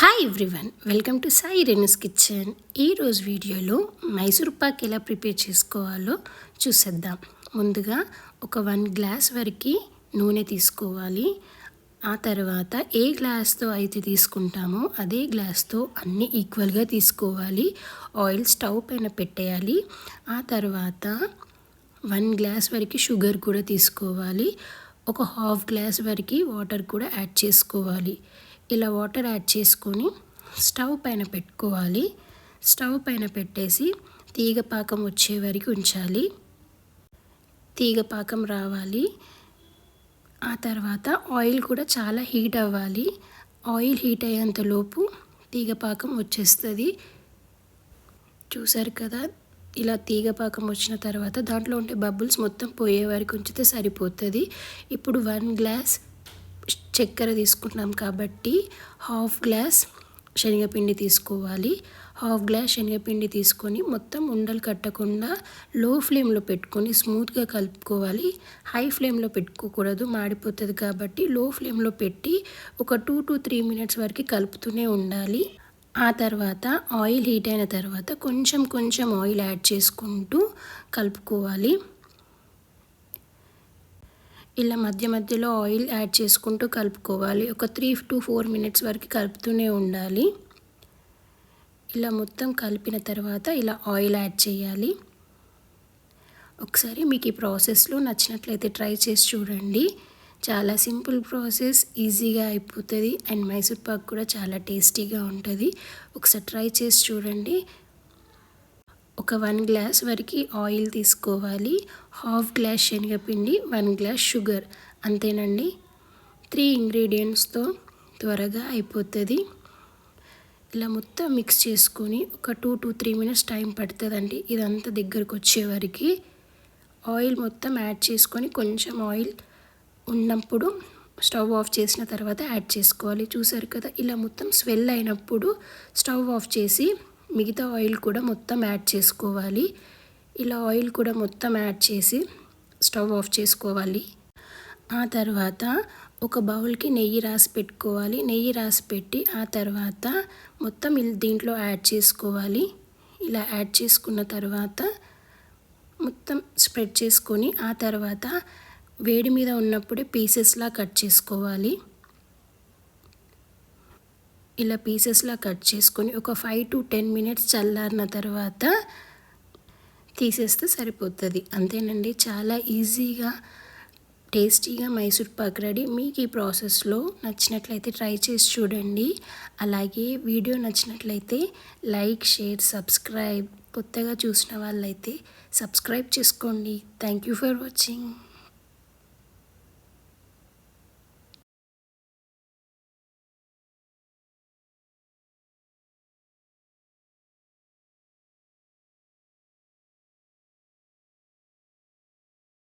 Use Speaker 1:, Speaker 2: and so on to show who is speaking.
Speaker 1: Hi everyone welcome to Sai రెనస్ kitchen ఈరోజు వీడియోలో మైసూర్ పాక్ ఎలా ప్రిపేర్ చేసుకోవాలో చూసేద్దాం. ముందుగా ఒక వన్ గ్లాస్ వరకు నూనె తీసుకోవాలి. ఆ తర్వాత ఏ గ్లాస్తో అయితే తీసుకుంటామో అదే గ్లాస్తో అన్నీ ఈక్వల్గా తీసుకోవాలి. ఆయిల్ స్టవ్ పైన పెట్టేయాలి. ఆ తర్వాత వన్ గ్లాస్ వరకు షుగర్ కూడా తీసుకోవాలి. ఒక హాఫ్ గ్లాస్ వరకు వాటర్ కూడా యాడ్ చేసుకోవాలి. ఇలా వాటర్ యాడ్ చేసుకొని స్టవ్ పైన పెట్టుకోవాలి. స్టవ్ పైన పెట్టేసి తీగ పాకం వచ్చే వరకు ఉంచాలి. తీగ పాకం రావాలి. ఆ తర్వాత ఆయిల్ కూడా చాలా హీట్ అవ్వాలి. ఆయిల్ హీట్ అయ్యేంతలోపు తీగ పాకం వచ్చేస్తుంది. చూసారు కదా? ఇలా తీగ పాకం వచ్చిన తర్వాత దాంట్లో ఉండే బబుల్స్ మొత్తం పోయే వరకు ఉంచితే సరిపోతుంది. ఇప్పుడు వన్ గ్లాస్ చక్కెర తీసుకుంటున్నాం కాబట్టి హాఫ్ గ్లాస్ శనగపిండి తీసుకోవాలి. హాఫ్ గ్లాస్ శనగపిండి తీసుకొని మొత్తం ఉండలు కట్టకుండా లో ఫ్లేమ్లో పెట్టుకొని స్మూత్గా కలుపుకోవాలి. హై ఫ్లేమ్లో పెట్టుకోకూడదు మాడిపోతుంది కాబట్టి లో ఫ్లేమ్లో పెట్టి ఒక టూ టు త్రీ మినిట్స్ వరకు కలుపుతూనే ఉండాలి. ఆ తర్వాత ఆయిల్ హీట్ అయిన తర్వాత కొంచెం కొంచెం ఆయిల్ యాడ్ చేసుకుంటూ కలుపుకోవాలి. ఇలా మధ్య మధ్యలో ఆయిల్ యాడ్ చేసుకుంటూ కలుపుకోవాలి. ఒక త్రీ టు ఫోర్ మినిట్స్ వరకు కలుపుతూనే ఉండాలి. ఇలా మొత్తం కలిపిన తర్వాత ఇలా ఆయిల్ యాడ్ చేయాలి. ఒకసారి మీకు ఈ ప్రాసెస్లో నచ్చినట్లయితే ట్రై చేసి చూడండి. చాలా సింపుల్ ప్రాసెస్ ఈజీగా అయిపోతుంది. అండ్ మైసూర్ పాక్ కూడా చాలా టేస్టీగా ఉంటుంది. ఒకసారి ట్రై చేసి చూడండి. ఒక వన్ గ్లాస్ వరకు ఆయిల్ తీసుకోవాలి. హాఫ్ గ్లాస్ శనగపిండి వన్ గ్లాస్ షుగర్. అంతేనండి? త్రీ ఇంగ్రీడియంట్స్తో త్వరగా అయిపోతుంది. ఇలా మొత్తం మిక్స్ చేసుకొని ఒక two to three minutes time పడుతుందండి. ఇదంతా దగ్గరకు వచ్చేవరకు ఆయిల్ మొత్తం యాడ్ చేసుకొని కొంచెం ఆయిల్ ఉన్నప్పుడు స్టవ్ ఆఫ్ చేసిన తర్వాత యాడ్ చేసుకోవాలి. చూసారు కదా? ఇలా మొత్తం స్వెల్ అయినప్పుడు స్టవ్ ఆఫ్ చేసి మిగతా ఆయిల్ కూడా మొత్తం యాడ్ చేసుకోవాలి. ఇలా ఆయిల్ కూడా మొత్తం యాడ్ చేసి స్టవ్ ఆఫ్ చేసుకోవాలి. ఆ తర్వాత ఒక బౌల్కి నెయ్యి రాసి పెట్టుకోవాలి. నెయ్యి రాసి పెట్టి ఆ తర్వాత మొత్తం దీంట్లో యాడ్ చేసుకోవాలి. ఇలా యాడ్ చేసుకున్న తర్వాత మొత్తం స్ప్రెడ్ చేసుకొని ఆ తర్వాత వేడి మీద ఉన్నప్పుడే పీసెస్లా కట్ చేసుకోవాలి. ఇలా పీసెస్లా కట్ చేసుకొని ఒక ఫైవ్ టు టెన్ మినిట్స్ చల్లారిన తర్వాత తీసేస్తే సరిపోతుంది. అంతేనండి. చాలా ఈజీగా టేస్టీగా మైసూర్ పాక్ రెడీ. మీకు ఈ ప్రాసెస్లో నచ్చినట్లయితే ట్రై చేసి చూడండి. అలాగే వీడియో నచ్చినట్లయితే లైక్ షేర్ సబ్స్క్రైబ్ కొత్తగా చూసిన వాళ్ళైతే సబ్స్క్రైబ్ చేసుకోండి. Thank you for watching.